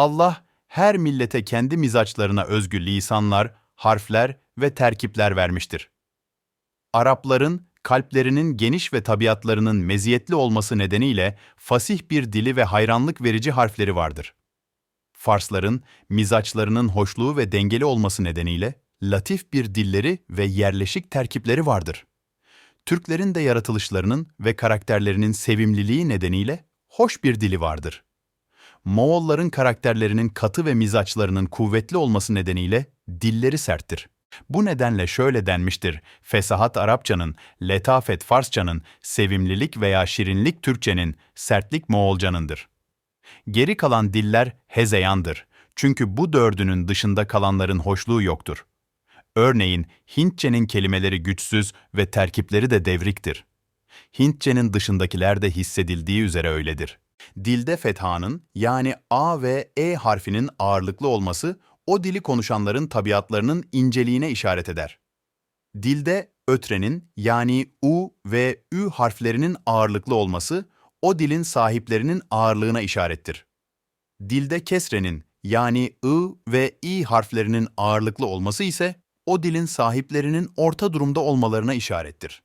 Allah her millete kendi mizaçlarına özgü lisanlar, harfler ve terkipler vermiştir. Arapların kalplerinin geniş ve tabiatlarının meziyetli olması nedeniyle fasih bir dili ve hayranlık verici harfleri vardır. Farsların mizaçlarının hoşluğu ve dengeli olması nedeniyle latif bir dilleri ve yerleşik terkipleri vardır. Türklerin de yaratılışlarının ve karakterlerinin sevimliliği nedeniyle hoş bir dili vardır. Moğolların karakterlerinin katı ve mizaçlarının kuvvetli olması nedeniyle dilleri serttir. Bu nedenle şöyle denmiştir, fesahat Arapçanın, letafet Farsçanın, sevimlilik veya şirinlik Türkçenin, sertlik Moğolcanındır. Geri kalan diller hezeyandır. Çünkü bu dördünün dışında kalanların hoşluğu yoktur. Örneğin Hintçenin kelimeleri güçsüz ve terkipleri de devriktir. Hintçenin dışındakiler de hissedildiği üzere öyledir. Dilde fethanın yani A ve E harfinin ağırlıklı olması o dili konuşanların tabiatlarının inceliğine işaret eder. Dilde ötrenin yani U ve Ü harflerinin ağırlıklı olması o dilin sahiplerinin ağırlığına işarettir. Dilde kesrenin yani I ve İ harflerinin ağırlıklı olması ise o dilin sahiplerinin orta durumda olmalarına işarettir.